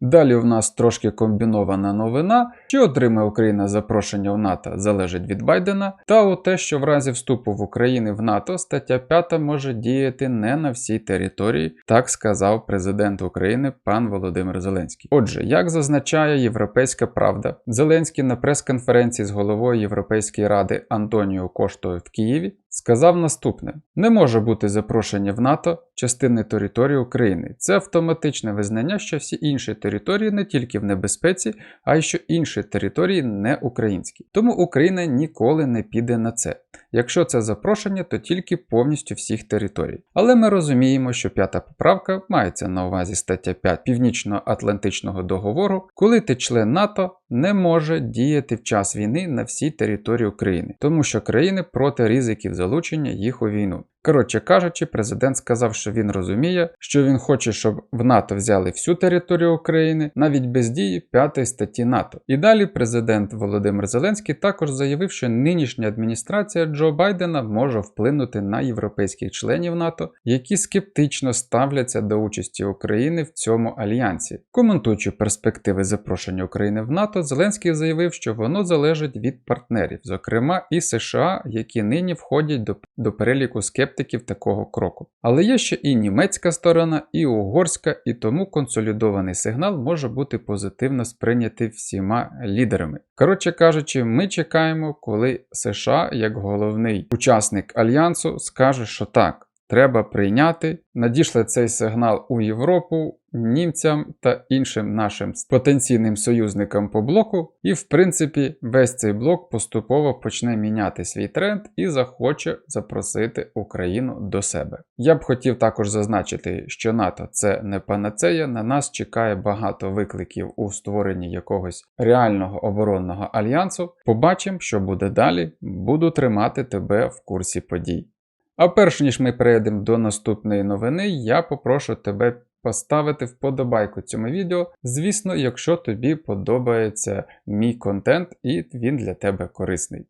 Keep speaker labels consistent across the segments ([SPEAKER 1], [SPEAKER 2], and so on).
[SPEAKER 1] Далі у нас трошки комбінована новина, чи отримає Україна запрошення в НАТО залежить від Байдена, та у те, що в разі вступу в Україну в НАТО стаття 5 може діяти не на всій території, так сказав президент України пан Володимир Зеленський. Отже, як зазначає Європейська Правда, Зеленський на прес-конференції з головою Європейської ради Антоніо Коштою в Києві сказав наступне: не може бути запрошення в НАТО частини території України. Це автоматичне визнання, що всі інші території не тільки в небезпеці, а й що інші території не українські. Тому Україна ніколи не піде на це. Якщо це запрошення, то тільки повністю всіх територій. Але ми розуміємо, що п'ята поправка мається на увазі стаття 5 Північно-Атлантичного договору, коли ти член НАТО не може діяти в час війни на всій території України, тому що країни проти ризиків залучення їх у війну. Коротше кажучи, президент сказав, що він розуміє, що він хоче, щоб в НАТО взяли всю територію України, навіть без дії 5 статті НАТО. І далі президент Володимир Зеленський також заявив, що нинішня адміністрація Джо Байдена може вплинути на європейських членів НАТО, які скептично ставляться до участі України в цьому альянсі. Коментуючи перспективи запрошення України в НАТО, Зеленський заявив, що воно залежить від партнерів, зокрема і США, які нині входять до, до переліку скептиків такого кроку. Але є ще і німецька сторона, і угорська, і тому консолідований сигнал може бути позитивно сприйнятий всіма лідерами. Коротше кажучи, ми чекаємо, коли США, як головний учасник альянсу, скаже, що так. Треба прийняти, надійшли цей сигнал у Європу, німцям та іншим нашим потенційним союзникам по блоку, і в принципі весь цей блок поступово почне міняти свій тренд і захоче запросити Україну до себе. Я б хотів також зазначити, що НАТО це не панацея. На нас чекає багато викликів у створенні якогось реального оборонного альянсу. Побачимо, що буде далі. Буду тримати тебе в курсі подій. А перш ніж ми перейдемо до наступної новини, я попрошу тебе поставити вподобайку цьому відео, звісно, якщо тобі подобається мій контент і він для тебе корисний.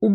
[SPEAKER 1] У